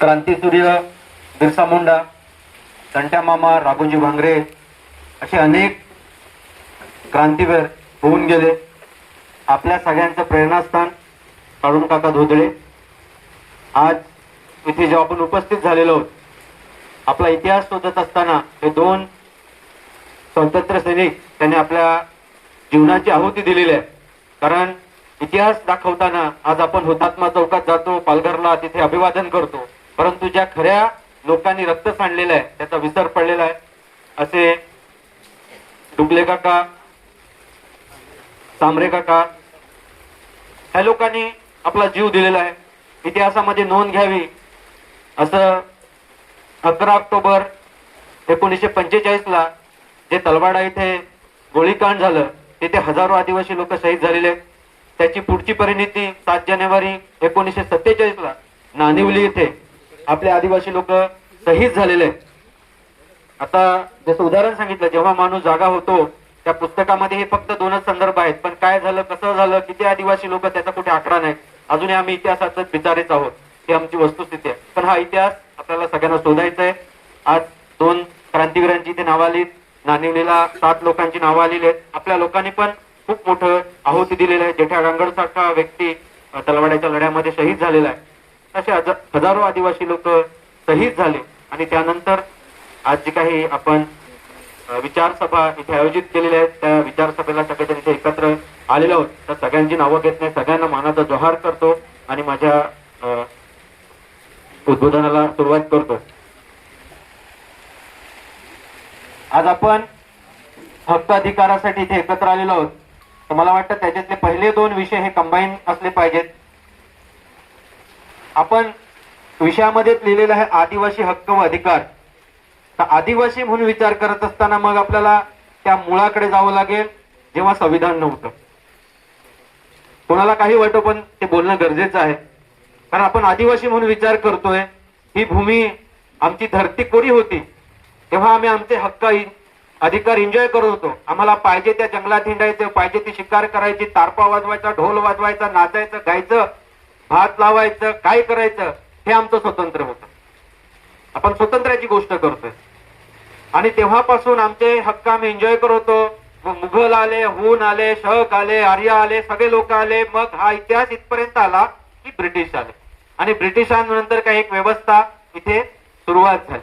क्रांतीसूर्य बिरसा मुंडा संट्या मामा राघुजी भांगरे असे अनेक क्रांतीवीर होऊन गेले. आपल्या सगळ्यांचं प्रेरणास्थान काढून काका धोदळे आज इथे जेव्हा आपण उपस्थित झालेलो आहोत आपला इतिहास शोधत असताना हे दोन स्वातंत्र्य सैनिक त्यांनी आपल्या जीवनाची आहुती दिलेली आहे. कारण इतिहास दाखवताना आज आपण हुतात्मा चौकात जातो पालघरला तिथे अभिवादन करतो. परंतु ज्या खऱ्या लोकांनी रक्त सांडलेलं आहे त्याचा विसर पडलेला आहे असे डुबले काका सांबरे काका ह्या लोकांनी आपला जीव दिलेला आहे. इतिहासामध्ये नोंद घ्यावी. असं अकरा ऑक्टोबर एकोणीसशे पंचेचाळीस ला जे तलवाडा इथे गोळीकांड झालं तिथे हजारो आदिवासी लोक शहीद झालेले आहेत. त्याची पुढची परिणिती सात जानेवारी एकोणीसशे सत्तेचाळीस ला नानिवली इथे. आपले आदिवासी लोक शहीद झालेले आहेत. आता जसं उदाहरण सांगितलं जेव्हा माणूस जागा होतो त्या पुस्तकामध्ये हे फक्त दोनच संदर्भ आहेत पण काय झालं कसं झालं किती आदिवासी लोक त्याचा कुठे आकडा नाही. अजूनही आम्ही इतिहासाचं बिचारेच आहोत. ही आमची वस्तुस्थिती आहे. पण हा इतिहास आपल्याला सगळ्यांना शोधायचा आहे. आज दोन क्रांतीवीरांची इथे नावं आली नानिवलीला सात लोकांची नावं आलेली आहेत. आपल्या लोकांनी पण खूप मोठं आहुती दिलेलं आहे. जेठ्या रांगड सारखा व्यक्ती तलवाड्याच्या लढ्यामध्ये शहीद झालेला आहे. असे हजारो आदिवासी लोक शहीद झाले. आणि त्यानंतर आज जे काही आपण विचारसभा विचार सभा इथे आयोजित केलेल्या आहेत त्या विचारसभेला सगळेजण इथे एकत्र आलेलो आहोत. तर सगळ्यांची नावं घेत नाही सगळ्यांना मानाचा जोहार करतो आणि माझ्या उद्बोधनाला सुरुवात करतो. आज आपण हक्क अधिकारासाठी इथे एकत्र आलेलो आहोत. तर मला वाटतं त्याच्यातले पहिले दोन विषय हे कंबाईन असले पाहिजेत. आपण विषयामध्येच लिहिलेलं आहे आदिवासी हक्क व अधिकार. तर आदिवासी म्हणून विचार करत असताना मग आपल्याला त्या मुळाकडे जावं लागेल जेव्हा संविधान नव्हतं. कोणाला काही वाटो पण ते बोलणं गरजेचं आहे. कारण आपण आदिवासी म्हणून विचार करतोय ही भूमी आमची धरती कोरी होती. तेव्हा आम्ही आमचे हक्क अधिकार एन्जॉय करत होतो. आम्हाला पाहिजे त्या जंगलात हिंडायचं पाहिजे ती शिकार करायची तारपा वाजवायचा ढोल वाजवायचा नाचायचं गायचं भात लावायचं काय करायचं हे आमचं स्वतंत्र होतं. आपण स्वतंत्र्याची गोष्ट करतोय. आणि तेव्हापासून आमचे हक्क आम्ही एन्जॉय करतो मुघल आले हून आले शक आले आर्य आले सगळे लोक आले. मग हा इतिहास इथपर्यंत आला की ब्रिटिश आले. आणि ब्रिटिशांनंतर काही एक व्यवस्था इथे सुरुवात झाली.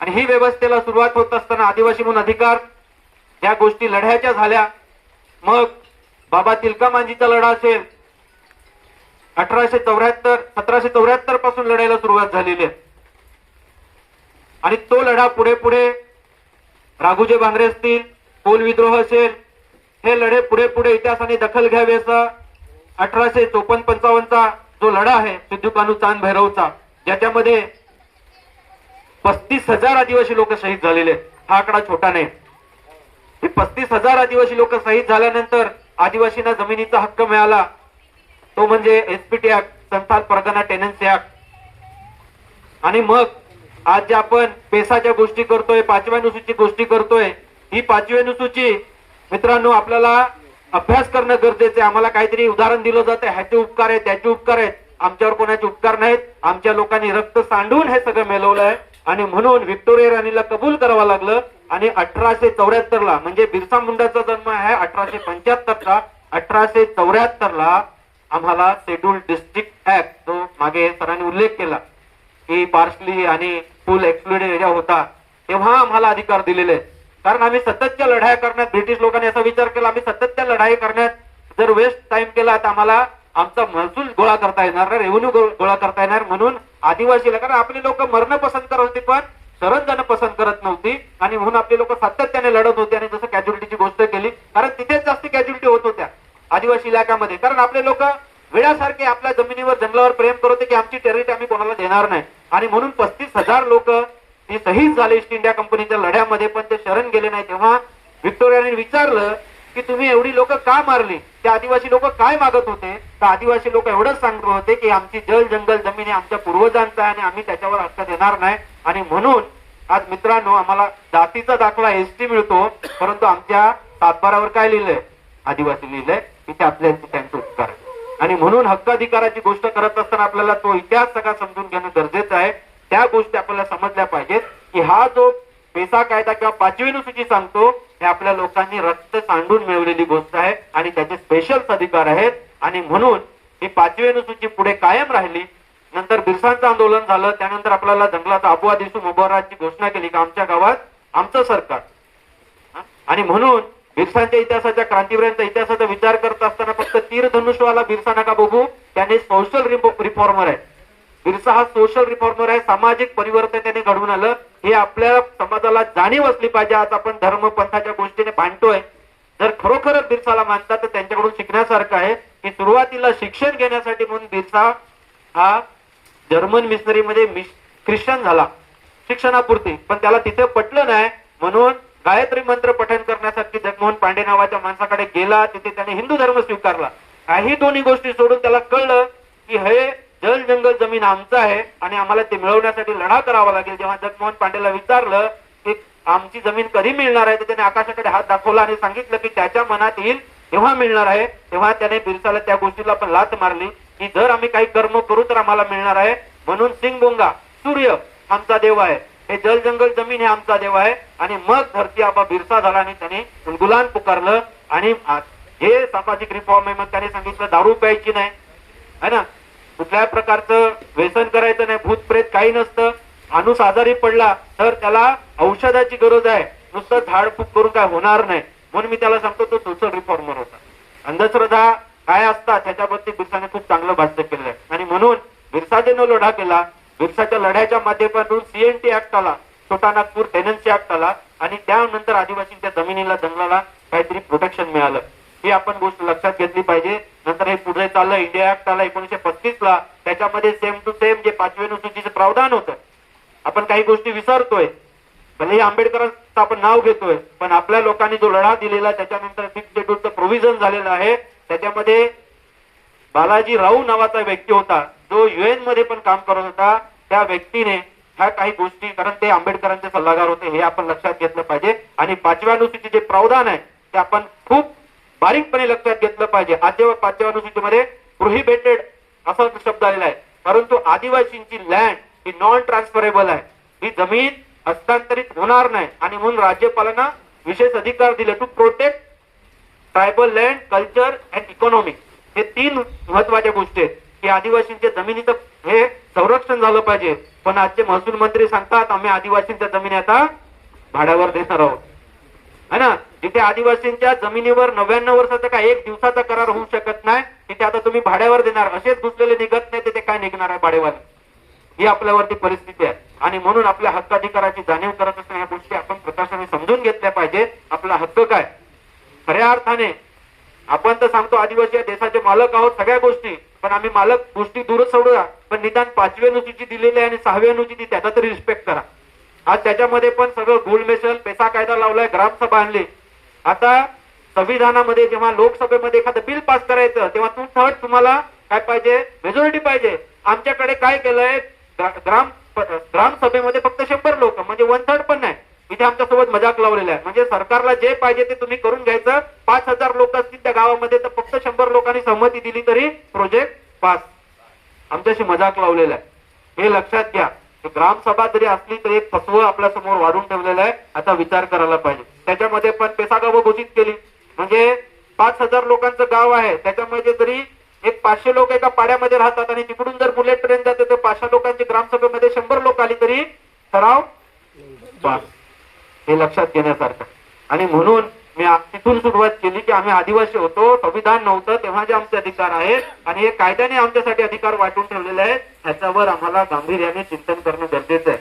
आणि ही व्यवस्थेला सुरुवात होत असताना आदिवासी म्हणून अधिकार या गोष्टी लढ्याच्या झाल्या. मग बाबा तिलका मांजीचा लढा असेल अठराशे चौऱ्याहत्तर सतराशे चौऱ्याहत्तरपासून लढायला सुरुवात झालेली आहे. आणि तो लढा पुढे पुढे राघुजे भांगरे असतील कोल विद्रोह असेल हे लढे पुढे पुढे इतिहासाने दखल घ्यावी असं अठराशे चोपन्न पंचावन्नचा जो लढा आहे सिद्धू कानू चांद भैरवचा ज्याच्यामध्ये पस्तीस हजार आदिवासी लोक शहीद झालेले हा आकडा छोटा नाही. हे पस्तीस हजार आदिवासी लोक शहीद झाल्यानंतर आदिवासींना जमिनीचा हक्क मिळाला. तो म्हणजे SPT act Santhal Pargana tenancy act आणि मग आज जे आपण पेसाच्या गोष्टी करतोय पाचव्या अनुसूची गोष्टी करतोय ही पाचवी अनुसूची मित्रांनो आपल्याला अभ्यास करणं गरजेचं आहे. आम्हाला काहीतरी उदाहरण दिलं जातं ह्याचे उपकार आहेत त्याचे उपकार आहेत. आमच्यावर कोणाचे उपकार नाहीत. आमच्या लोकांनी रक्त सांडून हे सगळं मिळवलं आहे आणि म्हणून व्हिक्टोरिया राणीला कबूल करावं लागलं. आणि अठराशे चौऱ्याहत्तर ला म्हणजे बिरसा मुंडाचा जन्म आहे अठराशे पंच्याहत्तरचा अठराशे चौऱ्याहत्तर ला आम्हाला शेड्यूल डिस्ट्रिक्ट ऍक्ट जो मागे सरांनी उल्लेख केला की पार्सली आणि फुल एक्सक्लुडेड एरिया होता तेव्हा आम्हाला अधिकार दिलेले. कारण आम्ही सततच्या लढाया करण्यात ब्रिटिश लोकांनी असा विचार केला आम्ही सततच्या लढाई करण्यात जर वेस्ट टाइम केला तर आम्हाला आमचा महसूल गोळा करता येणार रेव्हेन्यू गोळा करता येणार म्हणून आदिवासीला कारण आपली लोक मरणं पसंत करत होती पण शरण जाणं पसंत करत नव्हती. आणि म्हणून आपली लोक सातत्याने लढत होते आणि जसं कॅज्युलिटीची गोष्ट केली कारण तिथेच जास्त कॅज्युलिटी होत होत्या. आदिवासी इलाक्यामध्ये कारण आपले लोक वेळासारखे आपल्या जमिनीवर जंगलावर प्रेम करत होते की आमची टेरिटरी आम्ही कोणाला देणार नाही. आणि म्हणून पस्तीस हजार लोक हे शहीद झाले ईस्ट इंडिया कंपनीच्या लढ्यामध्ये पण ते शरण गेले नाही. तेव्हा व्हिक्टोरियाने विचारलं की तुम्ही एवढी लोक का मारली? ते आदिवासी लोक काय मागत होते? तर आदिवासी लोक एवढंच सांगत होते की आमची जल जंगल जमीन हे आमच्या पूर्वजांचा आहे आणि आम्ही त्याच्यावर हक्क देणार नाही. आणि म्हणून आज मित्रांनो आम्हाला जातीचा दाखला एसटी मिळतो. परंतु आमच्या सातबारावर काय लिहिलंय? आदिवासी लिहिलंय. की ते त्यांचे उपकार. आहे. आणि म्हणून हक्काधिकाराची गोष्ट करत असताना आपल्याला तो इतिहास सगळा समजून घेणं गरजेचं आहे. त्या गोष्टी आपल्याला समजल्या पाहिजेत की हा जो पेसा कायदा किंवा पाचवी अनुसूची सांगतो हे आपल्या लोकांनी रक्त सांडून मिळवलेली गोष्ट आहे आणि त्याचे स्पेशल अधिकार आहेत. आणि म्हणून ही पाचवी अनुसूची पुढे कायम राहिली. नंतर बिरसांचं आंदोलन झालं. त्यानंतर आपल्याला जंगलाचा अबुआ दिसून मुबारकची घोषणा केली की आमच्या गावात? आमचं सरकार. आणि म्हणून बिरसांच्या इतिहासाच्या क्रांतीवीरांचा इतिहासाचा विचार करत असताना फक्त तीर धनुष्यवाला बिरसा नका बघू. त्याने सोशल रिफॉर्मर आहे. बिरसा हा सोशल रिफॉर्मर आहे. सामाजिक परिवर्तन त्याने घडवून आलं हे आपल्या समाजाला जाणीव असली पाहिजे. आज आपण धर्म पंथाच्या गोष्टीने भांडतोय. जर खरोखरच बिरसाला मानतात तर त्यांच्याकडून शिकण्यासारखं आहे की सुरुवातीला शिक्षण घेण्यासाठी म्हणून बिरसा हा जर्मन मिशनरीमध्ये ख्रिश्चन झाला. शिक्षणापुरती. पण त्याला तिथे पटलं नाही. म्हणून गायत्री मंत्र पठन करण्यासाठी जगमोहन पांडे नावाच्या माणसाकडे गेला. तिथे त्याने हिंदू धर्म स्वीकारला. काही दोन्ही गोष्टी सोडून त्याला कळलं की हे जल जंगल जमीन आमचं आहे आणि आम्हाला ते मिळवण्यासाठी लढा करावा लागेल. जेव्हा जगमोहन पांडेला विचारलं की आमची जमीन कधी मिळणार आहे तर त्याने आकाशाकडे हात दाखवला आणि सांगितलं की त्याच्या मनात येईल तेव्हा मिळणार आहे. तेव्हा त्याने बिरसाला त्या गोष्टीला पण लात मारली की जर आम्ही काही कर्म करू तर आम्हाला मिळणार आहे. म्हणून सिंगबोंगा सूर्य आमचा देव आहे. हे जल जंगल जमीन हे आमचा देव आहे. आणि मग धरती आबा बिरसा झाला आणि त्याने गुलान पुकारलं. आणि हे सामाजिक रिफॉर्म आहे मग त्याने सांगितलं दारू प्यायची नाही. है ना? कुठल्याही प्रकारचं व्यसन करायचं नाही भूत प्रेत काही नसतं. माणूस आजारी पडला तर त्याला औषधाची गरज आहे. नुसतं झाडफूक करून काय होणार नाही. म्हणून मी त्याला सांगतो तो सोशल रिफॉर्मर होता. अंधश्रद्धा काय असतात त्याच्याबद्दल बिरसाने खूप चांगलं भाष्य केलं आहे. आणि म्हणून बिरसाजेनं लढा केला बिरसाच्या लढ्याच्या माध्यमातून सीएनटी ऍक्ट आला छोटा नागपूर टेनन्सी ऍक्ट आला आणि त्यानंतर आदिवासींच्या जमिनीला जंगलाला काहीतरी प्रोटेक्शन मिळालं. ही आपण गोष्ट लक्षात घेतली पाहिजे. नंतर हे पुढे चाललं. इंडिया ऍक्ट आला एकोणीशे पस्तीस ला त्याच्यामध्ये सेम टू सेम जे पाचव्या अनुसूचीचं प्रावधान होतं. आपण काही गोष्टी विसरतोय. भले आंबेडकरांचं आपण नाव घेतोय पण आपल्या लोकांनी जो लढा दिलेला त्याच्यानंतर फिक्स शेड्यूलचं प्रोव्हिजन झालेलं आहे. त्याच्यामध्ये बालाजी राऊ नावाचा व्यक्ती होता. जो युएनमध्ये पण काम करत होता त्या व्यक्तीने ह्या काही गोष्टी कारण ते आंबेडकरांचे सल्लागार होते हे आपण लक्षात घेतलं पाहिजे. आणि पाचव्या अनुसूची जे प्रावधान आहे ते आपण खूप बारीकपणे लक्षात घेतलं पाहिजे. आद्य पाचव्या अनुसूचीमध्ये प्रोहिबिटेड असा शब्द आलेला आहे परंतु आदिवासींची लँड ही नॉन ट्रान्सफरेबल आहे. ही जमीन हस्तांतरित होणार नाही. आणि म्हणून राज्यपालांना विशेष अधिकार दिले to protect tribal land culture and economic हे तीन महत्त्वाच्या गोष्टी आहेत. की आदिवासींच्या जमिनीचं हे संरक्षण झालं पाहिजे. पण आजचे महसूल मंत्री सांगतात आम्ही आदिवासींच्या जमिनी आता भाड्यावर देणार आहोत. है ना? जिथे आदिवासींच्या जमिनीवर नव्याण्णव वर्षाचा काय एक दिवसाचा करार होऊ शकत नाही तिथे आता तुम्ही भाड्यावर देणार. असेच घुसलेले निघत नाही तिथे काय निघणार आहे भाडेवाले ही आपल्यावरती परिस्थिती आहे. आणि म्हणून आपल्या हक्काधिकाराची जाणीव करत असताना या गोष्टी आपण प्रकाशाने समजून घेतल्या पाहिजे. आपला हक्क काय? खऱ्या अर्थाने आपण तर सांगतो आदिवासी देशाचे मालक आहोत सगळ्या गोष्टी. पण आम्ही मालक गोष्टी दूरच सोडूया. पण निदान पाचवी अनुसूची दिलेली आहे आणि सहावी अनुसूची त्याचा तरी रिस्पेक्ट करा. आज त्याच्यामध्ये पण सगळं गोलमेशल पेसा कायदा लावलाय ग्रामसभा आणली. आता संविधानामध्ये जेव्हा लोकसभेमध्ये एखादं बिल पास करायचं तेव्हा तू थर्ड तुम्हाला काय पाहिजे? मेजॉरिटी पाहिजे. आमच्याकडे काय केलंय? ग्राम ग्रामसभेमध्ये फक्त शंभर लोक म्हणजे वन थर्ड पण नाही. इथे आमच्यासोबत मजाक लावलेला आहे म्हणजे सरकारला जे पाहिजे ते तुम्ही करून घ्यायचं. पाच हजार लोक असतील त्या गावामध्ये तर फक्त शंभर लोकांनी सहमती दिली तरी प्रोजेक्ट पास आमच्याशी मजाक लावलेला आहे. हे लक्षात घ्या. ग्रामसभा जरी असली तरी एक फसवं आपल्यासमोर वाढून ठेवलेलं आहे. आता विचार करायला पाहिजे. त्याच्यामध्ये पण पेसा गावं घोषित केली. म्हणजे पाच हजार लोकांचं गाव आहे. त्याच्यामध्ये जरी एक पाचशे लोक एका पाड्यामध्ये राहतात आणि तिकडून जर बुलेट ट्रेन जाते तर पाचशे लोकांची ग्रामसभेमध्ये शंभर लोक आली तरी ठराव पास हे लक्षात घेण्यासारखं. आणि म्हणून मी तिथून सुरुवात केली की आम्ही आदिवासी होतो संविधान नव्हतं तेव्हा जे आमचे अधिकार आहेत आणि हे कायद्याने आमच्यासाठी अधिकार वाटून ठेवलेले आहेत ह्याच्यावर आम्हाला गांभीर्याने चिंतन करणं गरजेचं आहे.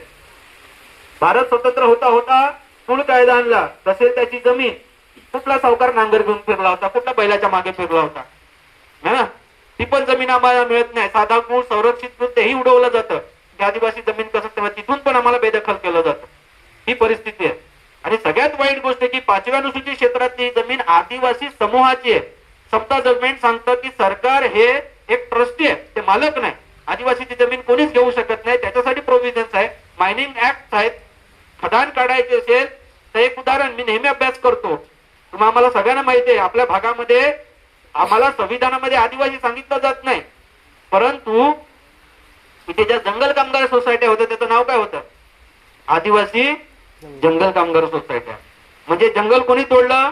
भारत स्वतंत्र होता होता कुल कायदा आणला तसेच त्याची जमीन कुठला सावकार नांगर घेऊन फिरला होता कुठला बैलाच्या मागे फिरला होता. है ना? ती पण जमीन आम्हाला मिळत नाही. साधा कुळ संरक्षित तेही उडवलं जातं. आदिवासी जमीन कसं तेव्हा तिथून पण आम्हाला बेदखल केलं जातं. ही परिस्थिती आहे. आणि सगळ्यात वाईट गोष्ट आहे की पाचव्या अनुसूचित क्षेत्रातली जमीन आदिवासी समूहाची आहे. समता जमीन सांगतं की सरकार हे एक ट्रस्टी आहे ते मालक नाही. आदिवासीची जमीन कोणीच घेऊ शकत नाही त्याच्यासाठी प्रोव्हिजन्स आहे. मायनिंग ऍक्ट आहेत. खदान काढायचे असेल तर एक उदाहरण मी नेहमी अभ्यास करतो. तुम्हा आम्हाला सगळ्यांना माहिती आहे आपल्या भागामध्ये आम्हाला संविधानामध्ये आदिवासी सांगितलं जात नाही. परंतु इथे ज्या जंगल कामगार सोसायट्या होत्या त्याचं नाव काय होतं? आदिवासी जंगल कामगार सोसायट्या म्हणजे जंगल कोणी तोडलं?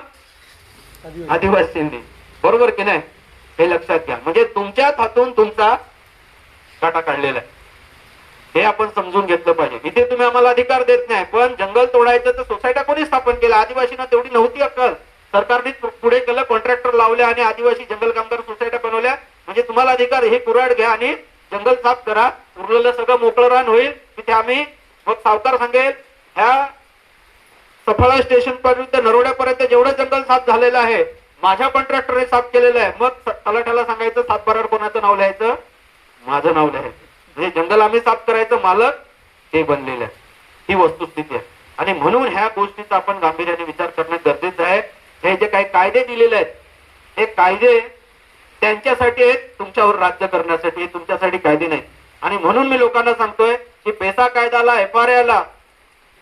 आदिवासींनी. बरोबर की नाही? हे लक्षात घ्या. म्हणजे तुमच्याच हातून तुमचा काटा काढलेला आहे. हे आपण समजून घेतलं पाहिजे. इथे तुम्ही आम्हाला अधिकार देत नाही पण जंगल तोडायचं तर सोसायट्या कोणी स्थापन केल्या? आदिवासींना तेवढी नव्हती अक्कल. सरकारने पुढे केलं कॉन्ट्रॅक्टर लावले आणि आदिवासी जंगल कामगार सोसायट्या बनवल्या. म्हणजे तुम्हाला अधिकार हे कुराड घ्या आणि जंगल साफ करा. उरलेलं सगळं मोकळं रान होईल. तिथे आम्ही मग सावकार सांगेल ह्या सफाळा स्टेशन पर्यंत नरोड्यापर्यंत जेवढं जंगल साफ झालेलं आहे माझ्या कॉन्ट्रॅक्टरने साफ केलेलं आहे. मग तलाठ्याला सांगायचं सातबारावर कोणाचं नाव लिहायचं? माझं नाव लिहायचं. म्हणजे जंगल आम्ही साफ करायचं मालक हे बनलेलं आहे. ही वस्तुस्थिती आहे. आणि म्हणून ह्या गोष्टीचा आपण गांभीर्याने विचार करणं गरजेचं आहे. हे जे काही कायदे दिलेले आहेत हे कायदे त्यांच्यासाठी आहेत तुमच्यावर राज्य करण्यासाठी तुमच्यासाठी कायदे नाहीत. आणि म्हणून मी लोकांना सांगतोय की पेसा कायदाला एफ आर आला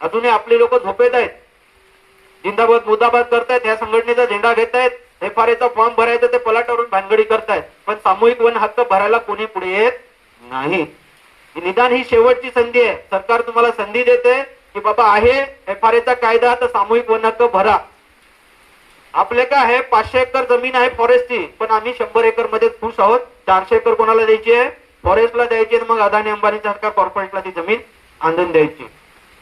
अजूनही आपले लोक झोपेत आहेत. जिंदाबाद मुद्दाबाद करतायत या संघटनेचा झेंडा घेत आहेत एफ आर एचा फॉर्म भरायचा ते पलाटावरून भानगडी करतायत. पण सामूहिक वन हक्क भरायला कोणी पुढे येत नाही. निदान ही शेवटची संधी आहे. सरकार तुम्हाला संधी देते की बाबा आहे एफ आर एचा कायदा तर सामूहिक वन हक्क भरा. आपले काय आहे पाचशे एकर जमीन आहे फॉरेस्टची पण आम्ही शंभर एकरमध्ये खुश आहोत. चारशे एकर कोणाला द्यायची आहे? फॉरेस्टला द्यायची मग अदानी अंबानी सारख्या कॉर्पोरेटला ती जमीन आणून द्यायची.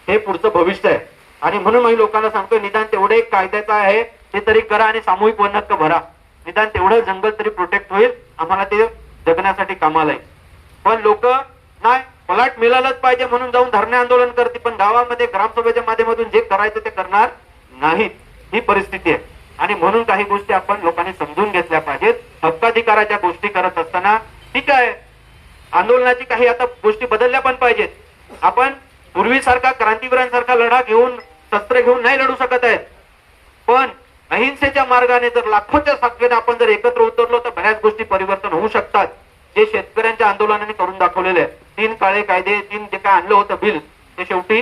हे पुढचं भविष्य आहे. आणि म्हणून मी लोकांना सांगतो निदान तेवढे एक कायद्याचं आहे ते तरी करा आणि सामूहिक वनहक्क भरा. निदान तेवढं जंगल तरी प्रोटेक्ट होईल आम्हाला ते जगण्यासाठी कामाला येईल. पण लोक नाही पलाट मिळालंच पाहिजे म्हणून जाऊन धरणे आंदोलन करते पण गावामध्ये ग्रामसभेच्या माध्यमातून जे करायचं ते करणार नाहीत. ही परिस्थिती आहे. आणि म्हणून काही गोष्टी आपण लोकांनी समजून घेतल्या पाहिजेत. हक्काधिकाराच्या गोष्टी करत असताना ठीक आहे. आंदोलनाची काही आता गोष्टी बदलल्या पण पाहिजेत. आपण पूर्वीसारखा क्रांतीवीरांसारखा लढा घेऊन शस्त्र घेऊन नाही लढू शकत आहेत. पण अहिंसेच्या मार्गाने जर लाखोच्या संख्येने आपण जर एकत्र उतरलो तर बऱ्याच गोष्टी परिवर्तन होऊ शकतात. जे शेतकऱ्यांच्या आंदोलनाने करून दाखवलेले आहे तीन काळे कायदे तीन जे काय आणलं होतं बिल ते शेवटी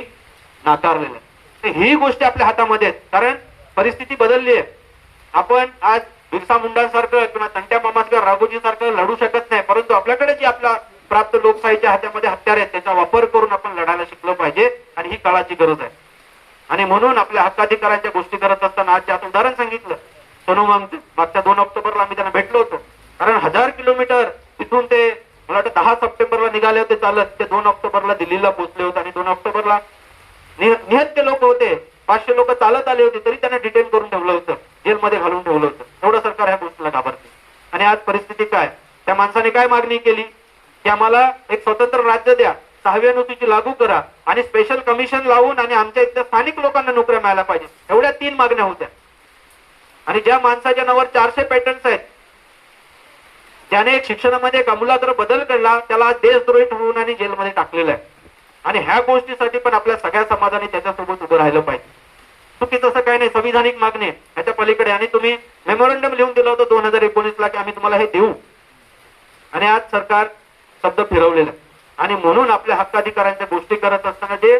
नाकारलेलं आहे. ही गोष्टी आपल्या हातामध्ये आहेत. कारण परिस्थिती बदलली आहे. आपण आज बिरसा मुंडांसारखं किंवा तंट्या मामासारखं राघोजी सारखं लढू शकत नाही. परंतु आपल्याकडे जी आपला प्राप्त लोकशाहीच्या हातामध्ये हत्यार आहेत त्याचा वापर करून आपण लढायला शिकलं पाहिजे आणि ही काळाची गरज आहे. आणि म्हणून आपल्या हक्काधिकारांच्या गोष्टी करत असताना आज आपण उदाहरण सांगितलं सोनू मागच्या दोन ऑक्टोबरला आम्ही त्यांना भेटलो होतो. कारण हजार किलोमीटर तिथून ते मला वाटतं दहा सप्टेंबरला निघाले होते चालत ते दोन ऑक्टोबरला दिल्लीला पोहोचले होते आणि दोन ऑक्टोबरला निहत्य लोक होते. पाचशे लोक चालत आले होते तरी त्यांना डिटेल करून ठेवलं होतं. जेलमध्ये घालून ठेवलं होतं. एवढं सरकार ह्या गोष्टीला घाबरते. आणि आज परिस्थिती काय? त्या माणसाने काय मागणी केली? की आम्हाला एक स्वतंत्र राज्य द्या. सहाव्या अनुसूची लागू करा आणि स्पेशल कमिशन लावून आणि आमच्या इथल्या स्थानिक लोकांना नोकऱ्या मिळायला पाहिजे. एवढ्या तीन मागण्या होत्या. आणि ज्या माणसाच्या नावावर चारशे पॅटर्न्स आहेत ज्याने एक शिक्षणामध्ये एक आमूलाग्र बदल केला त्याला देशद्रोही ठरवून आणि जेलमध्ये टाकलेलं आहे. आणि ह्या गोष्टीसाठी पण आपल्या सगळ्या समाजाने त्याच्यासोबत उभं राहिलं पाहिजे. चुकीचं असं काही नाही संविधानिक मागणी ह्याच्या पलीकडे आणि तुम्ही मेमोरंडम लिहून दिलं होतं दोन हजार एकोणीस ला की आम्ही तुम्हाला हे देऊ. आणि आज सरकार शब्द फिरवलेला. आणि म्हणून आपल्या हक्काधिकारांच्या गोष्टी करत असताना जे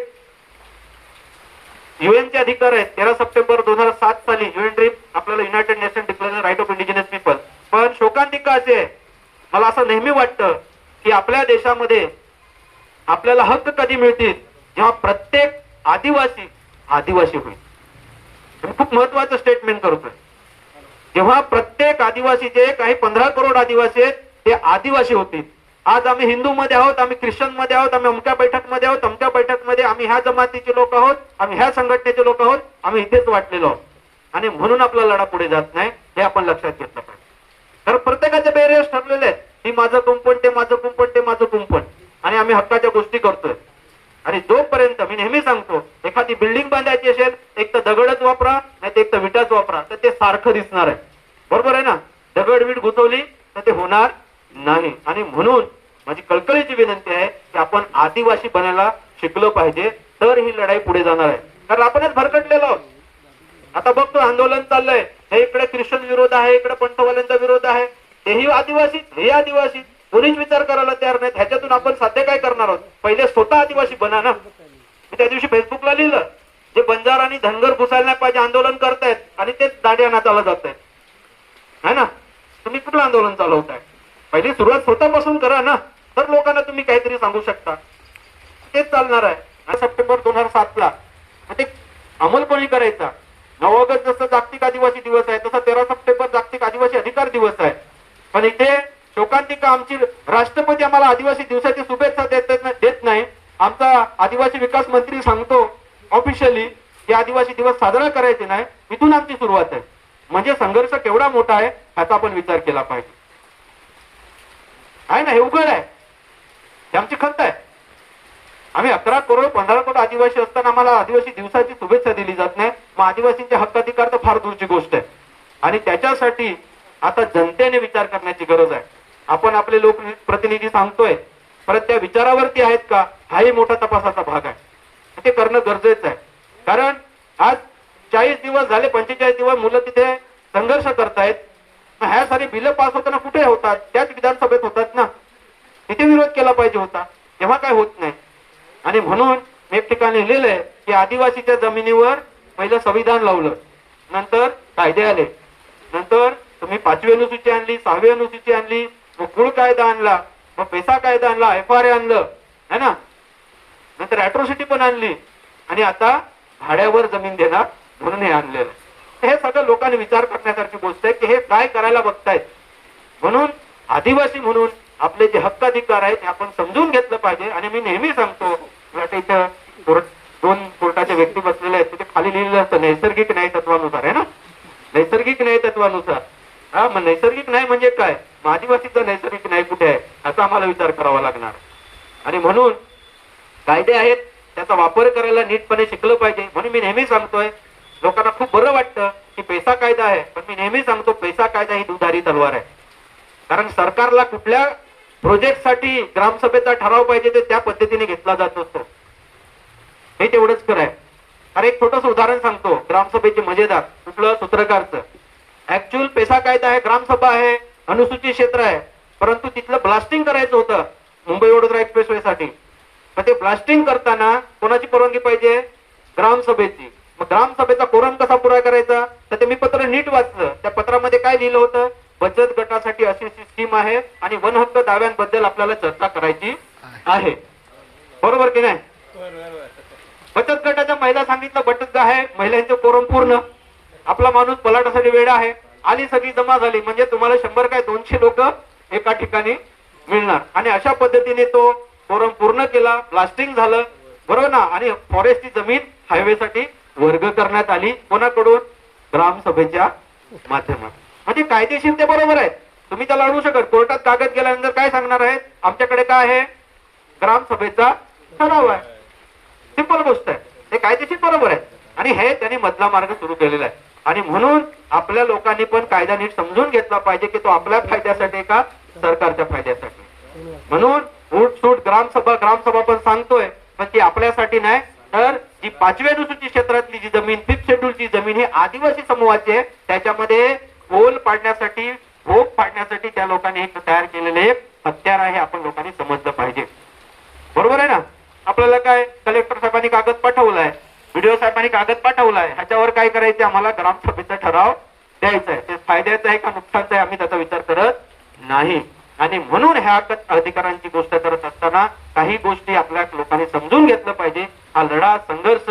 युएनचे अधिकार आहेत तेरा सप्टेंबर दोन हजार सात साली युएन ड्रीम आपल्याला United Nation declaration right of indigenous people पण शोकांतिका असे? आहे, मला असं नेहमी वाटतं की आपल्या देशामध्ये आपल्याला हक्क कधी मिळतील? जेव्हा प्रत्येक आदिवासी आदिवासी होईल. खूप महत्वाचं स्टेटमेंट करतोय. जेव्हा प्रत्येक आदिवासी जे काही पंधरा करोड आदिवासी आहेत ते आदिवासी होतील. आज आम्ही हिंदू मध्ये आहोत आम्ही ख्रिश्चनमध्ये आहोत आम्ही अमक्या बैठकमध्ये आहोत अमक्या बैठकमध्ये आम्ही ह्या जमातीचे लोक आहोत आम्ही ह्या संघटनेचे लोक आहोत आम्ही इथेच वाटलेलो आहोत. आणि म्हणून आपला लढा पुढे जात नाही हे आपण लक्षात घेतलं पाहिजे. तर प्रत्येकाचे बॅरियर्स ठरलेले आहेत. ही माझं कुंपण ते माझं कुंपण ते माझं कुंपण. आणि आम्ही हक्काच्या गोष्टी करतोय. आणि जोपर्यंत मी नेहमी सांगतो एखादी बिल्डिंग बांधायची असेल एक तर दगडच वापरा नाही तर एक तर विटाच वापरा तर ते सारखं दिसणार आहे. बरोबर आहे ना? दगड वीट गुंतवली तर ते होणार नाही. आणि म्हणून माझी कळकळीची विनंती आहे की आपण आदिवासी बनायला शिकलो पाहिजे तर ही लढाई पुढे जाणार आहे. कारण आपणच भरकटलेलो आहोत. आता बघतो आंदोलन चाललंय. हे इकडे ख्रिश्चन विरोध आहे इकडे पंथवाल्यांचा विरोध आहे. तेही आदिवासी हे आदिवासी. कोणीच विचार करायला तयार नाहीत. ह्याच्यातून आपण सध्या काय करणार आहोत? पहिले स्वतः आदिवासी बना ना. मी त्या दिवशी फेसबुकला लिहिलं जे बंजार आणि धनगर घुसायला नाही पाहिजे आंदोलन करतायत आणि तेच दांड्या नाचायला जात आहेत है ना? तुम्ही कुठलं आंदोलन चालवताय? पहिली सुरुवात स्वतःपासून करा ना. तर लोकांना तुम्ही काहीतरी सांगू शकता. तेच चालणार आहे. आणि सप्टेंबर दोन हजार सात ला ते अंमल कोणी करायचा? नऊ ऑगस्ट जसं जागतिक आदिवासी दिवस आहे तसा तेरा सप्टेंबर जागतिक आदिवासी अधिकार दिवस आहे. पण इथे शोकांतिका आमची राष्ट्रपती आम्हाला आदिवासी दिवसाची शुभेच्छा देत देत नाही. आमचा आदिवासी विकास मंत्री सांगतो ऑफिशियली की आदिवासी दिवस साजरा करायचे नाही. इथून आमची सुरुवात आहे. म्हणजे संघर्ष केवढा मोठा आहे ह्याचा आपण विचार केला पाहिजे. आहे ना हे उघड आहे. हे आमची खंत आहे. आम्ही अकरा करोड पंधरा करोड आदिवासी असताना आम्हाला आदिवासी दिवसाची शुभेच्छा दिली जात नाही. मग आदिवासींचे हक्क अधिकार तर फार दूरची गोष्ट आहे. आणि त्याच्यासाठी आता जनतेने विचार करण्याची गरज आहे. आपण आपले लोक प्रतिनिधी सांगतोय परत त्या विचारावरती आहेत का? हाही मोठा तपासाचा भाग आहे. ते करणं गरजेचं आहे. कारण आज चाळीस दिवस झाले पंचेचाळीस दिवस मुलं तिथे संघर्ष करतायत. ह्या सारी बिलं पास होताना कुठे होतात? त्याच विधानसभेत होतात ना. तिथे विरोध केला पाहिजे होता. तेव्हा काय होत नाही. आणि म्हणून मी एक ठिकाणी लिहिलंय की आदिवासीच्या जमिनीवर पहिलं संविधान लावलं. नंतर कायदे आले. नंतर तुम्ही पाचवी अनुसूची आणली सहावी अनुसूची आणली मग कुळ कायदा आणला मग पैसा कायदा आणला एफ आर ए आणलं. है ना? नंतर अॅट्रोसिटी पण आणली. आणि आता भाड्यावर जमीन देणार म्हणून हे आणलेलं आहे. हे सगळं लोकांनी विचार करण्यासारखी गोष्ट आहे की हे काय करायला बघतायत. म्हणून आदिवासी म्हणून आपले जे हक्क अधिकार आहेत ते आपण समजून घेतलं पाहिजे. आणि मी नेहमी सांगतो आता इथं कोर्ट दोन कोर्टाचे व्यक्ती बसलेले आहेत तिथे खाली लिहिलेलं असतं नैसर्गिक न्याय तत्वानुसार आहे ना? नैसर्गिक न्याय तत्वानुसार हा मग नैसर्गिक न्याय म्हणजे काय? मग आदिवासीचा नैसर्गिक न्याय कुठे आहे? असा आम्हाला विचार करावा लागणार. आणि म्हणून कायदे आहेत त्याचा वापर करायला नीटपणे शिकलं पाहिजे. म्हणून मी नेहमी सांगतोय लोकांना खूप बरं वाटतं की पैसा कायदा आहे पण मी नेहमी सांगतो पैसा कायदा ही दुधारी तलवार आहे. कारण सरकारला कुठल्या प्रोजेक्टसाठी ग्रामसभेचा ठराव पाहिजे ते त्या पद्धतीने घेतला जात नसतो. हे तेवढंच खरं आहे. अरे एक छोटस उदाहरण सांगतो ग्रामसभेचे मजेदार कुठलं सूत्रकारचं. ऍक्च्युअल पैसा कायदा आहे ग्रामसभा आहे अनुसूचित क्षेत्र आहे परंतु तिथलं ब्लास्टिंग करायचं होतं मुंबई वडोदरा एक्सप्रेसवे साठी पण ते ब्लास्टिंग करताना कोणाची परवानगी पाहिजे? ग्रामसभेची. मग ग्रामसभेचा कोरम कसा पुरा करायचा? तर ते मी पत्र नीट वाचलं. त्या पत्रामध्ये काय लिहिलं होतं? बचत गटासाठी अशी स्कीम आहे आणि वन हक्क दाव्यांबद्दल आपल्याला चर्चा करायची आहे. बरोबर की नाही? बचत गटाच्या महिला सांगितलं बचत आहे महिलांचे कोरम पूर्ण. आपला माणूस पलाटासाठी वेळ आहे. आली सगळी जमा झाली. म्हणजे तुम्हाला शंभर काय दोनशे लोक एका ठिकाणी मिळणार. आणि अशा पद्धतीने तो कोरम पूर्ण केला. ब्लास्टिंग झालं. बरोबर ना? आणि फॉरेस्टची जमीन हायवेसाठी वर्ग करण्यात आली कोणाकडून? ग्रामसभेच्या माध्यमातून. म्हणजे कायदेशीर ते बरोबर आहे तुम्ही त्याला अडवू शकत कोर्टात कागद गेल्यानंतर काय सांगणार आहेत? आमच्याकडे काय आहे? ग्रामसभेचा ठराव आहे. सिंपल गोष्ट आहे. ते कायदेशीर बरोबर आहे. आणि हे त्यांनी मधला मार्ग सुरू केलेला आहे. आणि म्हणून आपल्या लोकांनी पण कायदा नीट समजून घेतला पाहिजे की तो आपल्या फायद्यासाठी का सरकारच्या फायद्यासाठी. म्हणून उठ सूट ग्रामसभा ग्रामसभा पण सांगतोय पण ती आपल्यासाठी नाही तर जी पाचव्या अनुसूचित क्षेत्रातली जी जमीन फिफ्थ शेड्यूलची जमीन ही आदिवासी समूहाची आहे. त्याच्यामध्ये पोल पाडण्यासाठी भोग पाडण्यासाठी त्या लोकांनी एक तयार केलेले हत्यार आहे हे आपण लोकांनी समजलं पाहिजे. बरोबर आहे ना? आपल्याला काय कलेक्टर साहेबांनी कागद पाठवलाय? व्हिडिओ साहेबांनी कागद पाठवलाय? ह्याच्यावर काय करायचं आम्हाला ग्रामसभेचा ठराव द्यायचा आहे ते फायद्याचं आहे का नुकसानचं आहे आम्ही त्याचा विचार करत नाही. आणि म्हणून ह्या अधिकारांची गोष्ट करत असताना काही गोष्टी आपल्या लोकांनी समजून घेतलं पाहिजे. हा लढा संघर्ष.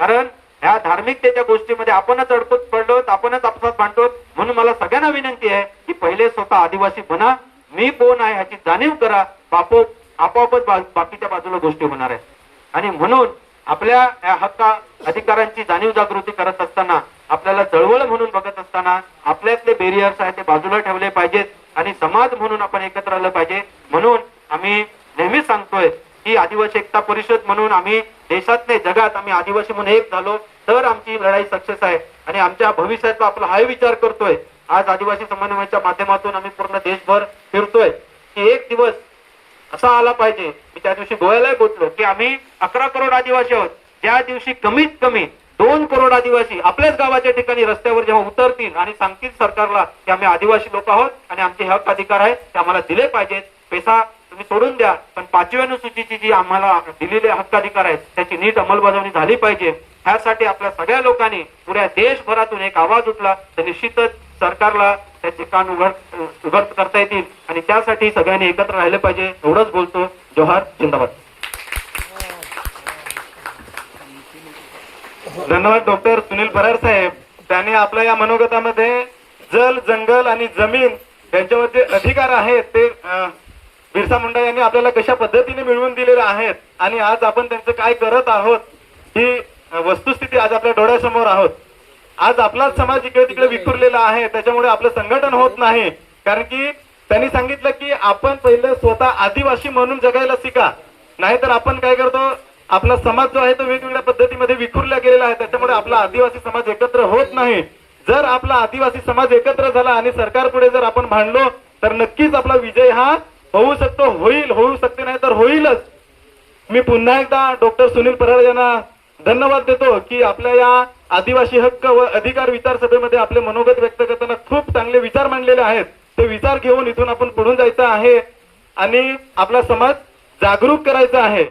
कारण ह्या धार्मिकतेच्या गोष्टीमध्ये आपणच अडकत पडलो आपणच आपसात भांडतो म्हणून मला सगळ्यांना विनंती आहे की पहिले स्वतः आदिवासी बना. मी कोण आहे ह्याची जाणीव करा. बापो आपोआपच बाकीच्या बाजूला गोष्टी होणार आहेत. आणि म्हणून आपल्या या हक्का अधिकारांची जाणीव जागृती करत असताना आपल्याला चळवळ म्हणून बघत असताना आपल्यातले बेरियर्स आहेत ते बाजूला ठेवले पाहिजेत. आणि समाज म्हणून आपण एकत्र आलं पाहिजे. म्हणून आम्ही नेहमीच सांगतोय की आदिवासी एकता परिषद म्हणून आम्ही देशात नाही जगात आम्ही आदिवासी म्हणून एक झालो तर आमची लढाई सक्सेस आहे. आणि आमच्या भविष्याचा आपला हाय विचार करतोय. आज आदिवासी समन्वयाच्या माध्यमातून आम्ही पूर्ण देशभर फिरतोय. की एक दिवस असा आला पाहिजे. मी त्या दिवशी गोव्यालाही बोललो की आम्ही अकरा करोड आदिवासी आहोत. त्या दिवशी कमीत कमी दोन करोड आदिवासी आपल्याच गावाच्या ठिकाणी रस्त्यावर जेव्हा उतरतील आणि सांगतील सरकारला की आम्ही आदिवासी लोक आहोत आणि आमचे हक अधिकार आहेत ते आम्हाला दिले पाहिजेत. पैसा तुम्ही सोडून द्या पण पाचव्या अनुसूचीची जी आम्हाला दिलेले हक्क अधिकार आहेत त्याची नीट अंमलबजावणी झाली पाहिजे. ह्यासाठी आपल्या सगळ्या लोकांनी पुऱ्या देशभरातून एक आवाज उठला तर निश्चितच सरकारला त्याचे कान उघड उघड करता येतील. आणि त्यासाठी सगळ्यांनी एकत्र राहिले पाहिजे एवढंच बोलतो. जोहार जिंदाबाद. धन्यवाद डॉक्टर सुनील फरार साहेब. त्यांनी आपल्या या मनोगतामध्ये जल जंगल आणि जमीन यांच्यावर जे अधिकार आहेत ते बिरसा मुंडा यांनी आपल्याला कशा पद्धतीने मिळवून दिलेले आहेत आणि आज आपण त्यांचं काय करत आहोत ही वस्तुस्थिती आज आपल्या डोळ्यासमोर आहोत. आज आपलाच समाज इकडे तिकडे विखुरलेला आहे त्याच्यामुळे आपलं संघटन होत नाही. कारण की त्यांनी सांगितलं की आपण पहिलं स्वतः आदिवासी म्हणून जगायला शिका. नाहीतर आपण काय करतो? आपला समाज जो आहे तो वेगवेगळ्या पद्धतीमध्ये विखुरला गेलेला आहे. त्याच्यामुळे आपला आदिवासी समाज एकत्र होत नाही. जर आपला आदिवासी समाज एकत्र झाला आणि सरकार पुढे जर आपण भांडलो तर नक्कीच आपला विजय हा होऊ शकतो होईल. होऊ शकते नाही तर होईलच. मी पुन्हा एकदा डॉक्टर सुनील परळ यांना धन्यवाद देतो की आपल्या या आदिवासी हक्क व अधिकार विचार सभेमध्ये आपले मनोगत व्यक्त करताना खूप चांगले विचार मांडलेले आहेत. ते विचार घेऊन इथून आपण पुढून जायचं आहे आणि आपला समाज जागरूक करायचा आहे.